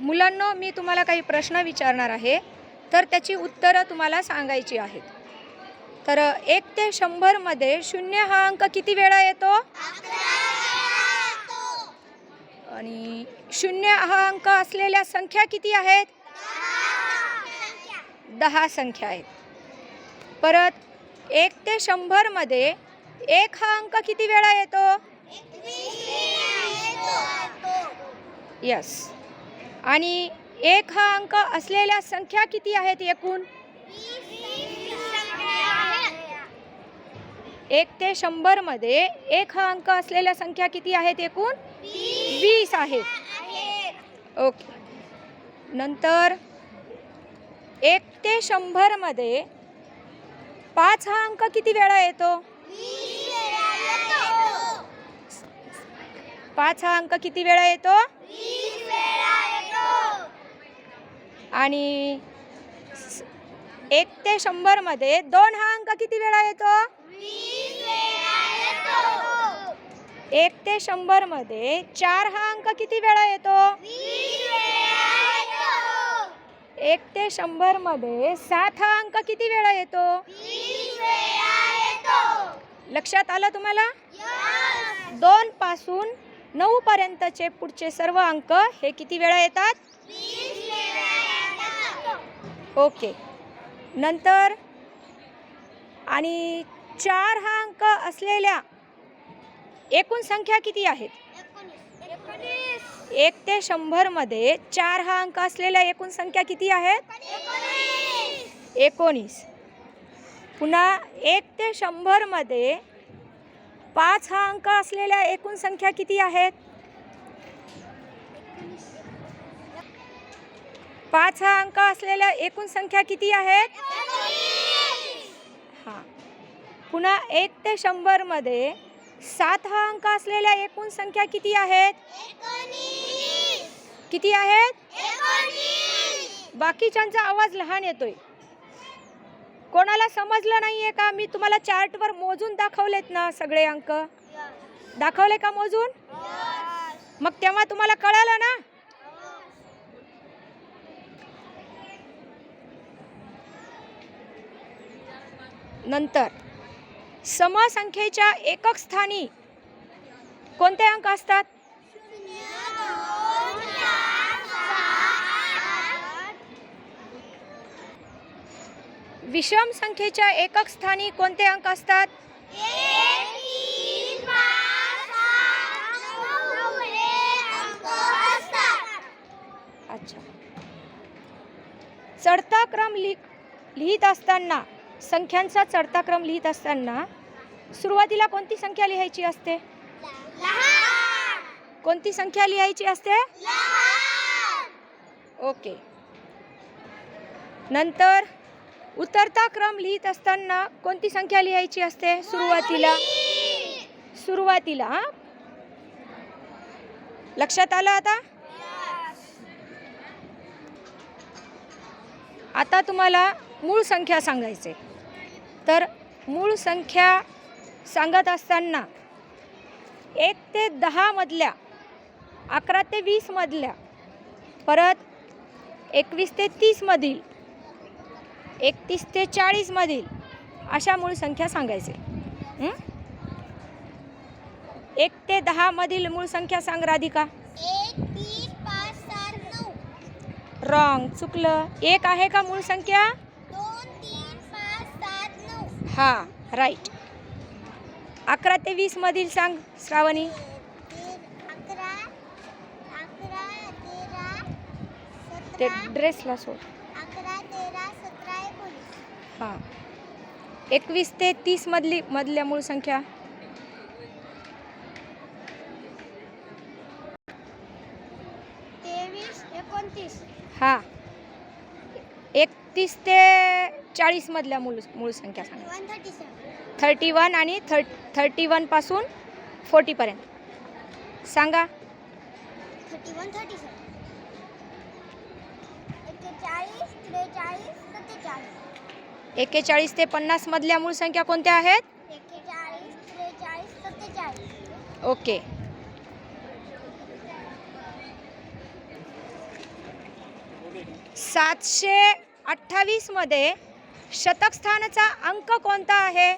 मुलांनो मी तुम्हाला काही प्रश्न विचारणार आहे तर त्याची उत्तरं तुम्हाला सांगायची आहेत. तर एक ते शंभरमध्ये शून्य हा अंक किती वेळा येतो? आणि शून्य हा अंक असलेल्या संख्या किती आहेत? दहा संख्या आहेत. परत एक ते शंभरमध्ये एक हा अंक किती वेळा येतो? यस आणि एक हा अंक असलेल्या संख्या किती आहेत एकूण? एक ते शंभरमध्ये एक हा अंक असलेल्या संख्या किती आहेत एकूण? वीस आहेत. ओके. नंतर एक ते शंभरमध्ये पाच हा अंक किती वेळा येतो? पाच हा अंक किती वेळा येतो? आणि एक ते शंभरमध्ये दोन हा अंक किती वेळा येतो? एक ते शंभरमध्ये चार हा अंक किती वेळा येतो? एक ते शंभरमध्ये सात हा अंक किती वेळा येतो? लक्षात आलं तुम्हाला? दोन पासून नऊ पर्यंतचे पुढचे सर्व अंक हे किती वेळा येतात? ओके. नंतर आणि चार हा अंक असलेल्या एकूण संख्या किती आहेत? एक ते शंभरमध्ये चार हा अंक असलेल्या एकूण संख्या किती आहेत? एकोणीस. पुन्हा एक ते शंभरमध्ये पाच हा अंक असलेल्या एकूण संख्या किती आहेत? पाच हा अंक असलेल्या एकूण संख्या किती आहेत? हां. पुन्हा एक ते शंभरमध्ये सात हा अंक असलेल्या एकूण संख्या किती आहेत? किती आहेत? बाकीच्यांचा आवाज लहान येतोय. कोणाला समजलं नाहीये का? मी तुम्हाला चार्टवर मोजून दाखवलेत ना सगळे अंक. दाखवले का मोजून? मग तेव्हा तुम्हाला कळालं ना? नंतर. समसंख्येच्या एकक स्थानी कोणते अंक असतात? विषम संख्येच्या एकक स्थानी कोणते अंक असतात? अच्छा. चढता क्रम लिह लिहित असताना संख्यांचा चढता क्रम लिहित असताना सुरुवातीला कोणती संख्या लिहायची असते? कोणती संख्या लिहायची असते? ओके. नंतर उतरता क्रम लिहित असताना कोणती संख्या लिहायची असते? सुरुवातीला. सुरुवातीला? लक्षात आलं आता? आता तुम्हाला मूळ संख्या सांगायचे. तर मूळ संख्या सांगत असताना एक ते दहा मधल्या अकरा ते वीस मधल्या परत एकवीस ते तीस मधील एकतीस ते चाळीस मधील अशा मूळ संख्या सांगायचे? एक ते दहा मधील मूळ संख्या सांग राधिका. रॉंग. चुकलं. एक आहे का मूळ संख्या? हा राईट अकरा ते वीस मधील सांग श्रावणी. ते ड्रेसला सोड. हां. एकवीस ते तीस मधली मधल्या मूळ संख्या. हां. एकतीस ते चाळीस मधल्या मूळ मूळ संख्या सांगा. थर्टी वन आणि थर्ट थर्टी वनपासून फोर्टीपर्यंत सांगा. थर्टी वन थर्टी एक्केचाळीस ते पन्नास मधल्या मूळ संख्या कोणत्या आहेत? ओके. सातशे अठ्ठावीसमध्ये शतकस्थानाचा अंक कोणता आहे?